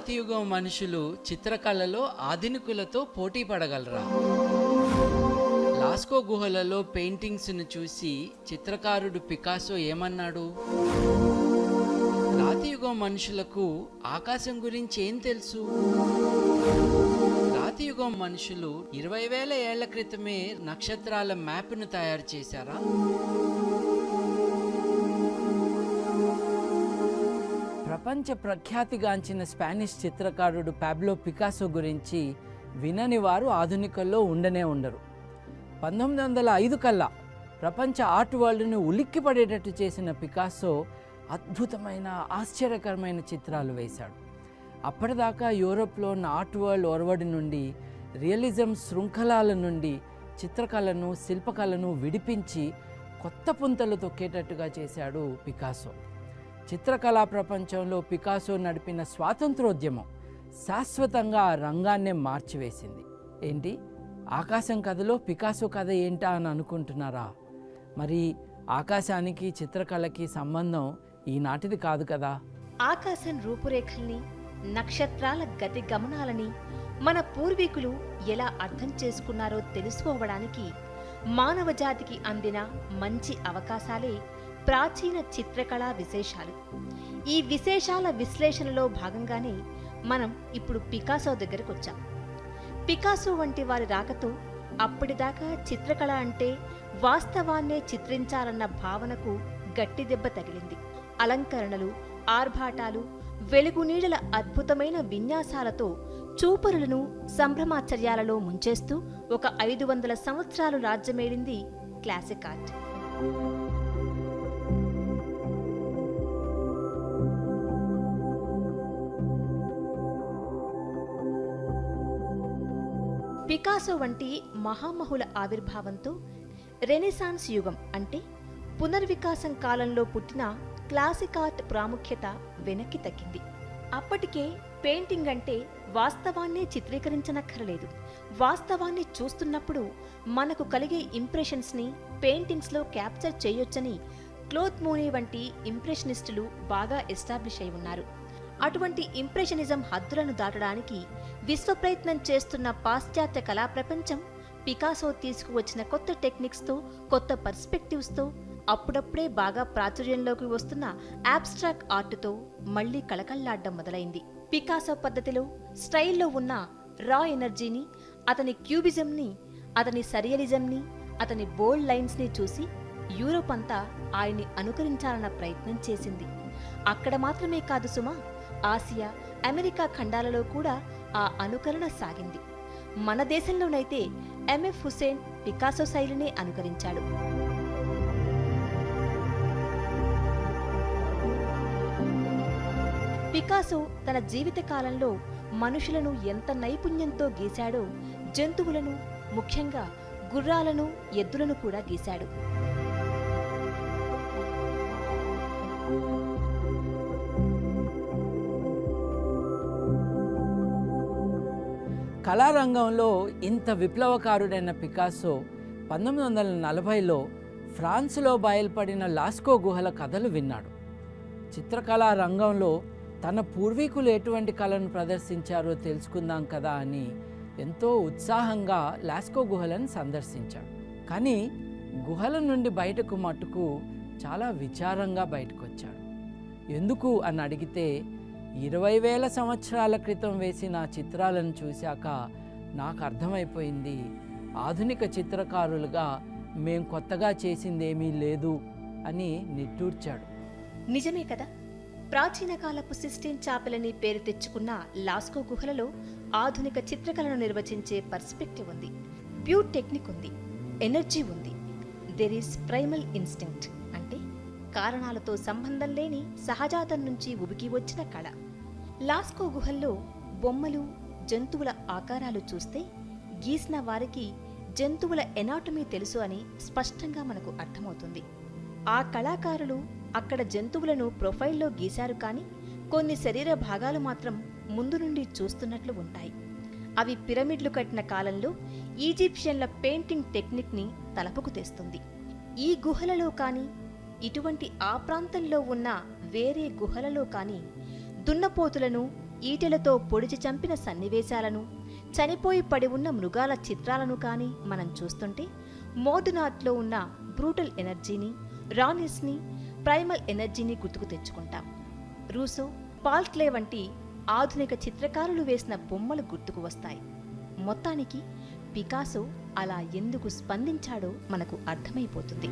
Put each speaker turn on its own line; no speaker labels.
రాతియుగం మనుషులు చిత్రకళలో ఆధునికులతో పోటీ పడగలరా? లాస్కో గుహలలో పెయింటింగ్స్ను చూసి చిత్రకారుడు పికాసో ఏమన్నాడు? రాతియుగం మనుషులకు ఆకాశం గురించి ఏం తెలుసు? రాతియుగం మనుషులు ఇరవై వేల ఏళ్ళ క్రితమే నక్షత్రాల మ్యాప్ను తయారు చేశారా? ప్రపంచ ప్రఖ్యాతిగాంచిన స్పానిష్ చిత్రకారుడు పాబ్లో పికాసో గురించి వినని వారు ఆధునికల్లో ఉండనే ఉండరు. పంతొమ్మిది వందల ఐదు కల్లా ప్రపంచ ఆర్ట్ వరల్డ్ని ఉలిక్కి పడేటట్టు చేసిన పికాసో అద్భుతమైన ఆశ్చర్యకరమైన చిత్రాలు వేశాడు. అప్పటిదాకా యూరోప్లో ఉన్న ఆర్ట్ వరల్డ్ ఒరవడి నుండి రియలిజం శృంఖలాల నుండి చిత్రకళను శిల్పకళను విడిపించి కొత్త పుంతలు తొక్కేటట్టుగా చేశాడు పికాసో చిత్రకళా ప్రపంచంలో పికాసో నడిపిన స్వాతంత్రోద్యమం శాశ్వతంగా ఆ రంగాన్నే మార్చివేసింది. ఏంటి? ఆకాశం కథలో పికాసో కథ ఏంటా అని అనుకుంటున్నారా? మరి ఆకాశానికి చిత్రకళకి సంబంధం ఈనాటిది కాదు కదా?
ఆకాశం రూపురేఖల్ని నక్షత్రాల గతి గమనాలని మన పూర్వీకులు ఎలా అర్థం చేసుకున్నారో తెలుసుకోవడానికి మానవ జాతికి అందిన మంచి అవకాశాలే ప్రాచీన చిత్రకళా విశేషాలు. ఈ విశేషాల విశ్లేషణలో భాగంగానే మనం ఇప్పుడు పికాసో దగ్గరకు వచ్చాం. పికాసో వంటి వారి రాకతో అప్పటిదాకా చిత్రకళ అంటే వాస్తవాన్నే చిత్రించాలన్న భావనకు గట్టి దెబ్బ తగిలింది. అలంకరణలు ఆర్భాటాలు వెలుగునీడల అద్భుతమైన విన్యాసాలతో చూపరులను సంభ్రమాచర్యాలలో ముంచేస్తూ ఒక ఐదు వందల సంవత్సరాలు రాజ్యమేలింది క్లాసిక్ ఆర్ట్. పికాసో వంటి మహామహుల ఆవిర్భావంతో రెనెసాన్స్ యుగం అంటే పునర్వికాసం కాలంలో పుట్టిన క్లాసిక్ ఆర్ట్ ప్రాముఖ్యత వెనక్కి తగ్గింది. అప్పటికే పెయింటింగ్ అంటే వాస్తవాన్నే చిత్రీకరించనక్కరలేదు. వాస్తవాన్ని చూస్తున్నప్పుడు మనకు కలిగే ఇంప్రెషన్స్ని పెయింటింగ్స్లో క్యాప్చర్ చేయొచ్చని క్లోత్ మూనీ వంటి ఇంప్రెషనిస్టులు బాగా ఎస్టాబ్లిష్ అయి ఉన్నారు. అటువంటి ఇంప్రెషనిజం హద్దులను దాటడానికి విశ్వప్రయత్నం చేస్తున్న పాశ్చాత్య కళా ప్రపంచం పికాసో తీసుకువచ్చిన కొత్త టెక్నిక్స్తో కొత్త పర్స్పెక్టివ్స్తో అప్పుడప్పుడే బాగా ప్రాచుర్యంలోకి వస్తున్న ఆబ్స్ట్రాక్ట్ ఆర్ట్తో మళ్ళీ కళకళ్ళాడ్డం మొదలైంది. పికాసో పద్ధతిలో స్టైల్లో ఉన్న రా ఎనర్జీని అతని క్యూబిజంని అతని సరియలిజంని అతని బోల్డ్ లైన్స్ని చూసి యూరోప్ అంతా ఆయన్ని అనుకరించాలన్న ప్రయత్నం చేసింది. అక్కడ మాత్రమే కాదు సుమా ఆసియా అమెరికా ఖండాలలో కూడా ఆ అనుకరణ సాగింది. మన దేశంలోనైతే ఎంఎఫ్ హుసేన్ పికాసో శైలినే అనుకరించాడు. పికాసో తన జీవిత కాలంలో మనుషులను ఎంత నైపుణ్యంతో గీశాడో జంతువులను ముఖ్యంగా గుర్రాలను ఎద్దులను కూడా గీశాడు.
కళారంగంలో ఇంత విప్లవకారుడైన పికాసో పంతొమ్మిది వందల నలభైలో ఫ్రాన్స్లో బయలుపడిన లాస్కో గుహల కథలు విన్నాడు. చిత్రకళా రంగంలో తన పూర్వీకులు ఎటువంటి కళను ప్రదర్శించారో తెలుసుకుందాం కదా అని ఎంతో ఉత్సాహంగా లాస్కో గుహలను సందర్శించాడు. కానీ గుహల నుండి బయటకు మట్టుకు చాలా విచారంగా బయటకు వచ్చాడు ఎందుకు అని అడిగితే ఇరవై వేల సంవత్సరాల క్రితం వేసిన చిత్రాలను చూశాక నాకు అర్థమైపోయింది. ఆధునిక చిత్రకారులుగా మేం కొత్తగా చేసిందేమీ లేదు అని నిట్టూర్చాడు.
నిజమే కదా. ప్రాచీన కాలపు సిస్టీన్ చాపలని పేరు తెచ్చుకున్న లాస్కో గుహలలో ఆధునిక చిత్రకళను నిర్వచించే పర్స్పెక్టివ్ ఉంది. ప్యూర్ టెక్నిక్ ఉంది. ఎనర్జీ ఉంది. There is primal instinct. కారణాలతో సంబంధం లేని సహజాతం నుంచి ఉబికి వచ్చిన కళ. లాస్కో గుహల్లో బొమ్మలు జంతువుల ఆకారాలు చూస్తే గీసిన వారికి జంతువుల ఎనాటమీ తెలుసు అని స్పష్టంగా మనకు అర్థమవుతుంది. ఆ కళాకారులు అక్కడ జంతువులను ప్రొఫైల్లో గీశారు కానీ కొన్ని శరీర భాగాలు మాత్రం ముందు నుండి చూస్తున్నట్లు ఉంటాయి. అవి పిరమిడ్లు కట్టిన కాలంలో ఈజిప్షియన్ల పెయింటింగ్ టెక్నిక్ని తలపుకు తెస్తుంది. ఈ గుహలలో కానీ ఇటువంటి ఆ ప్రాంతంలో ఉన్న వేరే గుహలలో కానీ దున్నపోతులను ఈటెలతో పొడిచి చంపిన సన్నివేశాలను చనిపోయి పడి ఉన్న మృగాల చిత్రాలను కానీ మనం చూస్తుంటే మోడర్న్ ఉన్న బ్రూటల్ ఎనర్జీని రానిస్ని ప్రైమల్ ఎనర్జీని గుర్తుకు తెచ్చుకుంటాం. రూసో పాల్క్లే వంటి ఆధునిక చిత్రకారులు వేసిన బొమ్మలు గుర్తుకు వస్తాయి. మొత్తానికి పికాసో అలా ఎందుకు స్పందించాడో మనకు అర్థమైపోతుంది.